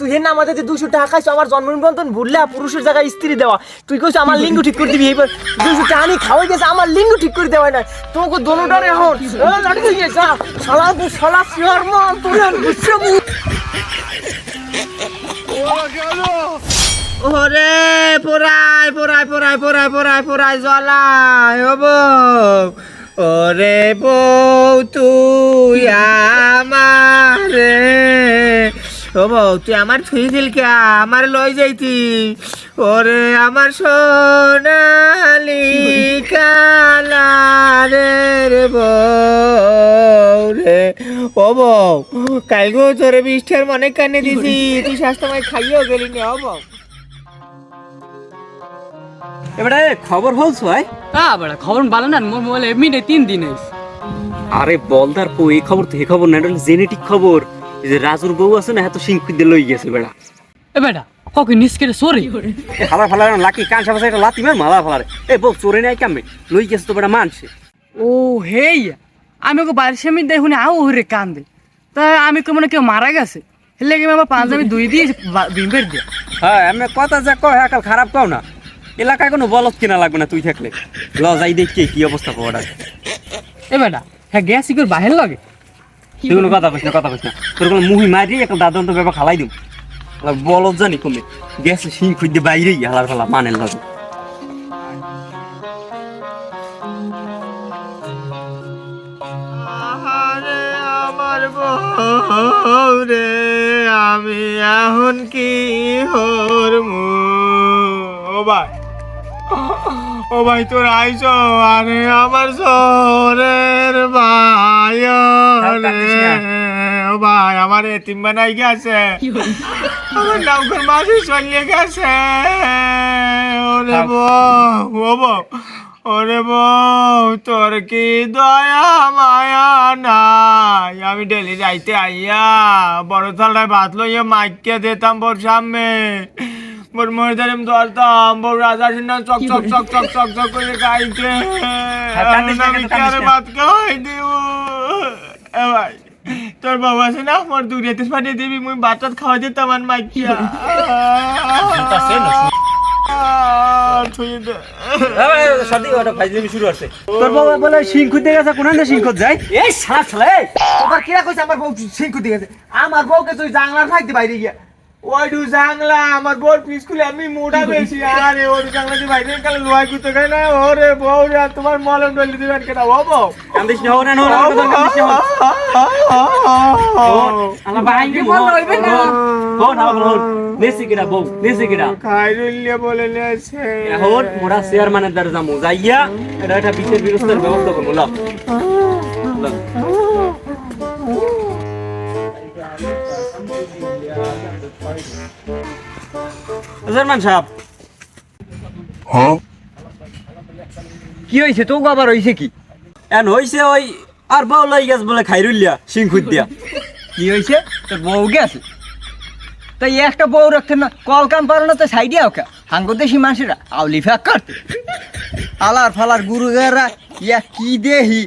তুই হেন আমাদের যে দুশো টাকা খাইছো আমার জন্মনিবন্ধন ভুললে পুরুষের জায়গায় স্ত্রী দেওয়া। তুই কইছো আমার লিঙ্গ ঠিক করে দিবি এবার দুশো টাকা নিয়ে খাওয়াই গেছে আমার লিঙ্গ ঠিক করে দেওয়া না তোমাকে দোনোটারে এখন। এ, লাঠি দিয়ে যা। শালা শালা শিওর মান তোর বুঝছ ওরে পোড়াই পোড়াই পোড়াই পোড়াই পোড়াই পোড়াই জ্বলাই বউ। ওরে বউ তুই আমারে ও বউ তুই আমার থুই দিল কে? আমার লই যাইতি। ওরে আমার সোনালি কালারের বউ রে। ও বউ কালকেও তোরে বৃষ্টির মনে কানে দিছি। তুই স্বাস্থ্যময় খাইয়েও গেলি না ও বউ। এবারে খবর বলছো ভাই হ্যাঁ বড়া খবর ভালো না মোর মোবাইল এমনি তিন দিন আরে বলদার পো এই খবর তো এই খবর না জেনেটিক খবর। যে রাজুর বউ আছে না এত সিংকুই দিয়ে লই গেছে বেড়া। এ বেটা কখন নিষ্কের সরি এ হালা ফালা লাকি কান সাবাসে একটা লাতি মার মালা ফালারে। এই বউ চোরে নাই কামে লই গেছে তো বেড়া মানছে। ও হেই আমি ওকে বাড়ির সামনে আও হরে কান্দে। তা আমি কেমন কেউ মারা গেছে? হেলে কি আমার পাঞ্জাবি দুই দিয়ে বিম্বের দিয়ে। হ্যাঁ আমি কথা যা কয় হ্যাঁ কাল খারাপ কও না। এলাকায় কোনো বলত কিনা লাগবে না তুই থাকলে। ল যাই দেখি কি অবস্থা খবরটা এ বেটা হ্যাঁ গ্যাস কি করে বাহির লাগে। তুই কোনো কথা কইস না কথা কইস না। তোর কোনো মুহি মারি একটা দাদন্ত ব্যাপার খালাই দিম। বলত জানি কমে। গেছে সিং খুঁজতে বাইরেই হালার ফালা মানের লাগে। আহারে আমার বউ রে আমি এখন কি হরমু ও ভাই। ও ভাই তোর আইস আরে আমার সরের ভাই রে। ও ভাই আমার এতিম বানাই গেছে। আমার নৌকর মাঝে চলিয়ে গেছে। ওরে বউ ও বউ ওরে বউ তোর কি দয়া মায়া নাই? আমি ডেলি যাইতে আইয়া বড় থালায় ভাত লইয়া মাইকে দিতাম বোর সামনে। চক চক চক চক চক করে গাইতে কান্দিস না, আমি কান্দিস না। কারে ভাত খাওয়াই দিব? এ ভাই তোর বাবা আছে না? আমার দুনিয়াতে পাঠিয়ে দিবি মুই ভাত টাত খাওয়াই দিতাম আর মাইকিয়া তোর বাবা বলে গেছে কোন যায় এই তোমার কিরা কইছে আমার বউ সিংকু দিয়ে গেছে? আমার বউকে তুই জাংলার ফাইতে বাইরে গিয়া ওই দু জাংলা আমার বউর পিস খুলে আমি মোটা বেশি। আরে ওই জাংলা লোহাই কুতে খাই না। ওরে বউ রে তোমার মলম ডলি দিবেন কেটা? ও বউ। কান্দিস না কান্দিস না বল হইবে না? হো না হো নেসি কিরা বউ নেসি কিরা খাইরুল্লে বলে নেছে। এখন মোরা চেয়ারম্যানের দ্বারা যামু। যাইয়া এটা একটা বিশেষ ব্যবস্থার ব্যবস্থা করব লাও চেয়ারম্যান সাহেব। কি হইছে? তো আবার হইছে কি? এন হইছে ওই আর বউ লই গেছ বলে খাইরুলিয়া সিং খুঁজ দিয়া। কি হইছে? তোর বউ গেছে? তাই একটা বউ রাখতে না কল কাম পারো না তো সাইডে ওকে হাঙ্গো দেশি মানুষেরা আউলি ফ্যাক করতে। আলার ফালার গুরু গেরা ইয়া কি দেহি?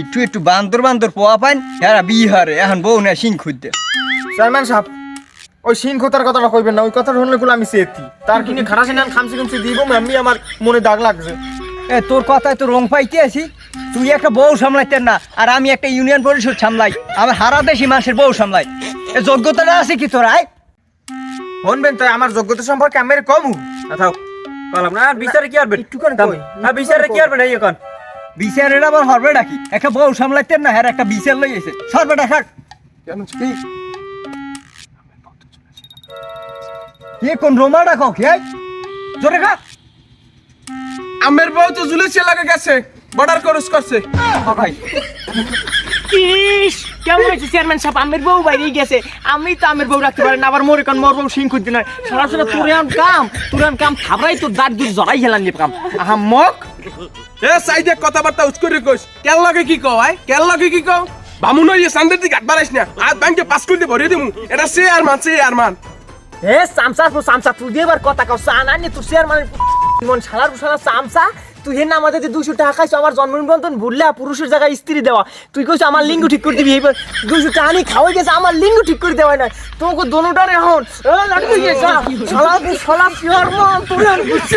একটু একটু বান্দর বান্দর পোয়া পাইন এরা বিহারে এখন বউ না সিং খুঁজতে চেয়ারম্যান সাহেব ওই সিং খোতার কথাটা কইবেন না ওই কথাটা শুনলে গুলো আমি সেতি। তার কিনে খারাপ সিনান খামসি খামসি দিব আমি আমার মনে দাগ লাগছে। এ তোর কথায় তো রং পাইতে আছি। তুই একটা বউ সামলাইতেন না আর আমি একটা ইউনিয়ন পরিষদ সামলাই। আমার হারা দেশি মানুষের বউ সামলাই। এ যোগ্যতাটা আছে কি তোর আয়? শুনবেন তাই আমার যোগ্যতা সম্পর্কে আমি কমু। থাও বললাম না আর বিচারে কি করবেন একটুখানি কই। হ্যাঁ বিচারে কি করবেন এই এখন? বিচারের আবার হরবে ডাকি একটা বউ সামলাইতেন না হ্যাঁ একটা বিচার লই এসে সরবে ডাকাক কে কোন রোমা ডাকাও কে জোরে খা আমের বউ তো জুলেছে লাগে গেছে বর্ডার ক্রস করছে ভাই ইস কেমন হয়েছে চেয়ারম্যান সাহেব? আমের বউ বাইরে গেছে। আমি তো আমের বউ রাখতে পারি না আবার মোরে কান মোর বউ সিং খুঁজতে না সারা সারা তুরান কাম তুরান কাম থাবরাই তো দাঁত দুধ জড়াই হেলান যে কাম। আহা মক এ সাইডে কথাবার্তা উস্করি কইস। কেন লাগে কি কও আই কেন লাগে কি কও? বামুন হইয়ে সান্দের দিকে হাত বাড়াইস না। আর ব্যাংকে পাস করে দিয়ে ভরিয়ে দিমু। এটা সে আর মান সে আর মান। হে সামসা তো সামসা তুই দিয়ে এবার কথা কাও সানা নি তুই চেয়ারম্যান মন শালার শালা সামসা তুই হেন আমাদের দুশো টাকা খাইছো আমার জন্মনিবন্ধন ভুললা পুরুষের জায়গায় স্ত্রী দেওয়া তুই কইছো আমার লিঙ্গ ঠিক করে দিবি এইবার দুশো টাকা নিয়ে খাওয়াই গেছে আমার লিঙ্গ ঠিক করে দেওয়া না তোমাকে দোনোটার এ, গেছে শালা শালা পিওর মন তুই আর বুঝছ